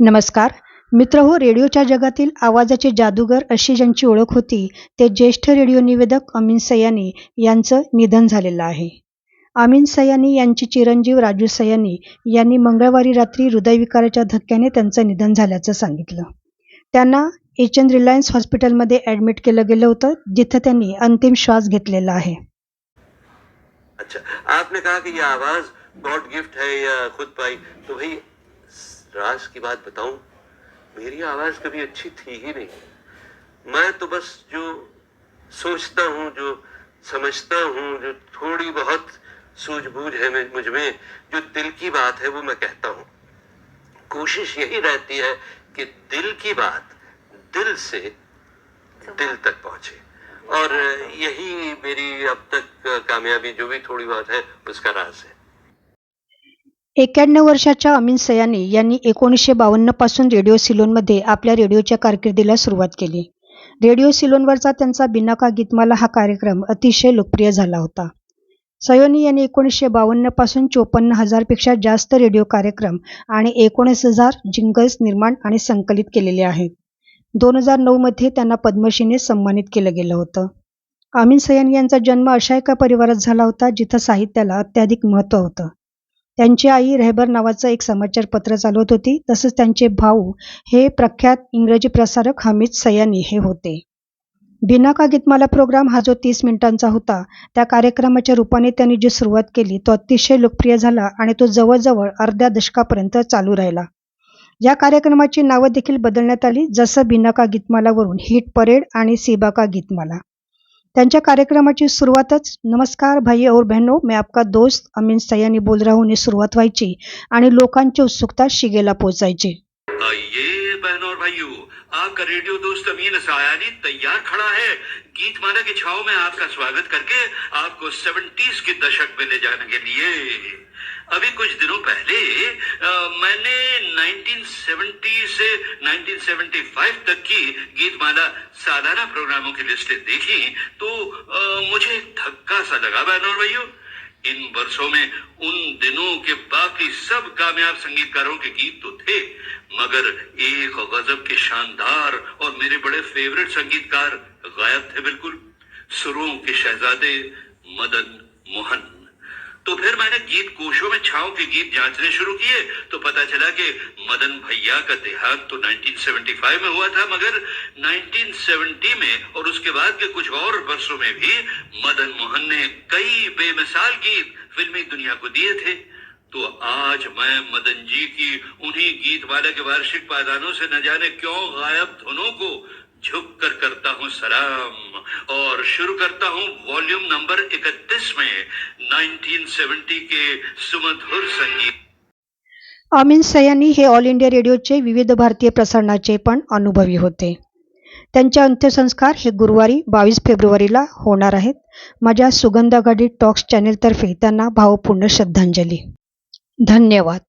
नमस्कार. मित्र हो रेडिओच्या जगातील आवाजाचे जादूगर अशी ज्यांची ओळख होती ते ज्येष्ठ रेडिओ निवेदक अमीन सयानी यांचं निधन झालेलं आहे. अमीन सयानी यांचे चिरंजीव राजू सयानी यांनी मंगळवारी रात्री हृदयविकाराच्या धक्क्याने त्यांचं निधन झाल्याचं सांगितलं. त्यांना एच एन रिलायन्स हॉस्पिटलमध्ये ॲडमिट केलं गेलं होतं जिथं त्यांनी अंतिम श्वास घेतलेला आहे. अच्छा आपने कहा कि ये आवाज गॉड गिफ्ट है या खुद पाई तो भाई राज की बात बताऊँ मेरी आवाज़ कभी अच्छी थी ही नहीं। मैं तो बस जो सोचता हूँ जो समझता हूँ जो थोड़ी बहुत सूझबूझ है मुझमें जो दिल की बात है वो मैं कहता हूँ। कोशिश यही रहती है कि दिल की बात दिल से दिल तक पहुँचे। और यही मेरी अब तक कामयाबी जो भी थोड़ी बहुत है उसका राज है। एक्याण्णव वर्षाच्या अमीन सयानी यांनी एकोणीसशे बावन्नपासून रेडिओ सिलोनमध्ये आपल्या रेडिओच्या कारकिर्दीला सुरुवात केली. रेडिओ सिलोनवरचा त्यांचा बिनाका गीतमाला हा कार्यक्रम अतिशय लोकप्रिय झाला होता. सयोनी यांनी एकोणीसशे बावन्नपासून चोपन्न हजारपेक्षा जास्त रेडिओ कार्यक्रम आणि एकोणीस हजार जिंगल्स निर्माण आणि संकलित केलेले आहेत. दोन हजार नऊमध्ये त्यांना पद्मश्रीने सन्मानित केलं गेलं होतं. अमीन सयानी यांचा जन्म अशा एका परिवारात झाला होता जिथं साहित्याला अत्याधिक महत्त्व होतं. त्यांची आई रेहबर नावाचं एक समाचार पत्र चालवत होती. तसंच त्यांचे भाऊ हे प्रख्यात इंग्रजी प्रसारक हमीद सयानी हे होते. बिनाका गीतमाला प्रोग्राम हा जो तीस मिनिटांचा होता त्या कार्यक्रमाच्या रूपाने त्यांनी जी सुरुवात केली तो अतिशय लोकप्रिय झाला आणि तो जवळजवळ अर्ध्या दशकापर्यंत चालू राहिला. या कार्यक्रमाची नावं देखील बदलण्यात आली जसं बिनाका गीतमालावरून हिट परेड आणि सीबाका गीतमाला. त्यांच्या कार्यक्रमाची सुरुवातच नमस्कार भाई और बहनों मैं आपका दोस्त अमीन सयानी बोल रहा हूँ. सुरुवात व्हायची आणि लोकांची उत्सुकता शिगेला पोचायची आइए बहनों और भाइयों आपका रेडियो दोस्त अमीन सयानी तैयार खड़ा है. गीत माला की छाव में आपका स्वागत करके आपको सेवेंटीज के दशक में ले जाने के लिए अभी कुछ दिनों पहले अ, मैंने 1970 से 1975 तक की गीतमाला सालाना प्रोग्रामों की लिस्टें देखी तो अ, मुझे एक धक्का सा लगा बहनों और भाइयों। इन वर्षों में उन दिनों के बाकी सब कामयाब संगीतकारों के गीत तो थे मगर एक गजब के शानदार और मेरे बड़े फेवरेट संगीतकार गायब थे बिल्कुल। सुरों के शहजादे मदन मोहन। तो फिर मैंने गीत कोशों में छाव के गीत जांचने शुरू किए तो पता चला कि मदन भैया का देहांत तो 1975 में हुआ था, मगर 1970 में और उसके बाद के कुछ और वर्षों में भी मदन मोहन ने कई बेमिसाल गीत फिल्मी दुनिया को दिए थे। तो आज मैं मदन जी की उन्हीं गीत वाले के वार्षिक पायदानों से न जाने क्यों गायब धुनों को झुक कर करता हूँ सलाम और शुरू करता हूँ वॉल्यूम नंबर 31 में 1970 के सुमधुर संगीत। अमीन सयानी हे ऑल इंडिया रेडिओचे विविध भारतीय प्रसारणाचे पण अनुभवी होते. त्यांचे अंत्यसंस्कार हे गुरुवारी बावीस फेब्रुवारीला होणार आहेत. माझ्या सुगंधागाडी टॉक्स चॅनेलतर्फे त्यांना भावपूर्ण श्रद्धांजली. धन्यवाद.